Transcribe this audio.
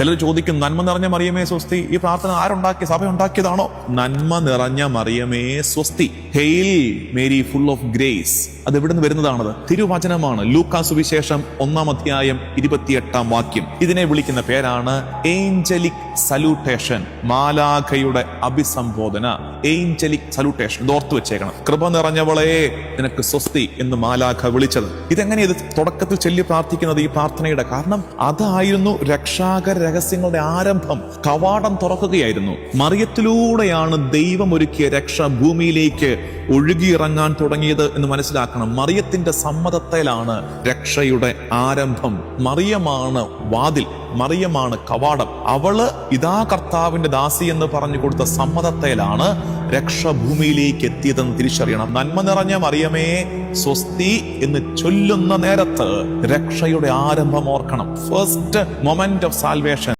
ചിലർ ചോദിക്കും നന്മ നിറഞ്ഞ മറിയമേ സ്വസ്തി? ഈ പ്രാർത്ഥന ആരുണ്ടാക്കി സഭ ഉണ്ടാക്കിയതാണോ? നന്മ നിറഞ്ഞ മറിയമേ സ്വസ്തി. Hail Mary full of grace അത് എവിടെ നിന്ന് വരുന്നതാണത്? തിരുവചനമാണ്. ലൂക്കാ സുവിശേഷം ഒന്നാം അധ്യായം ഇരുപത്തിയെട്ടാം വാക്യം. ഇതിനെ വിളിക്കുന്ന പേരാണ് ഏഞ്ചലിക് സല്യൂട്ടേഷൻ മാലാഖയുടെ അഭിസംബോധന ഏഞ്ചലിക് സല്യൂട്ടേഷൻ ഓർത്തു വെച്ചേക്കണം. കൃപ നിറഞ്ഞവളെ നിനക്ക് സ്വസ്തി എന്ന് മാലാഖ വിളിച്ചത്. ഇതെങ്ങനെ ഇത് തുടക്കത്തിൽ ചൊല്ലി പ്രാർത്ഥിക്കുന്നത് ഈ പ്രാർത്ഥനയുടെ കാരണം? അതായിരുന്നു രക്ഷാകര രഹസ്യങ്ങളുടെ ആരംഭം. കവാടം തുറക്കുകയായിരുന്നു. മറിയത്തിലൂടെയാണ് ദൈവം ഒരുക്കിയ രക്ഷ ഭൂമിയിലേക്ക് ഒഴുകിയിറങ്ങാൻ തുടങ്ങിയത് എന്ന് മനസ്സിലാക്കണം. മറിയത്തിന്റെ സമ്മതത്തിലാണ് രക്ഷയുടെ ആരംഭം. മറിയമാണ് വാതിൽ മറിയമാണ് കവാടം. അവൾ ഇതാ കർത്താവിന്റെ ദാസി എന്ന് പറഞ്ഞു കൊടുത്ത സമ്മതത്തിലാണ് രക്ഷ ഭൂമിയിലേക്ക് എത്തിയതെന്ന് തിരിച്ചറിയണം. നന്മ നിറഞ്ഞ മറിയമേ സ്വസ്തി എന്ന് ചൊല്ലുന്ന നേരത്ത് രക്ഷയുടെ ആരംഭം ഓർക്കണം. First moment of salvation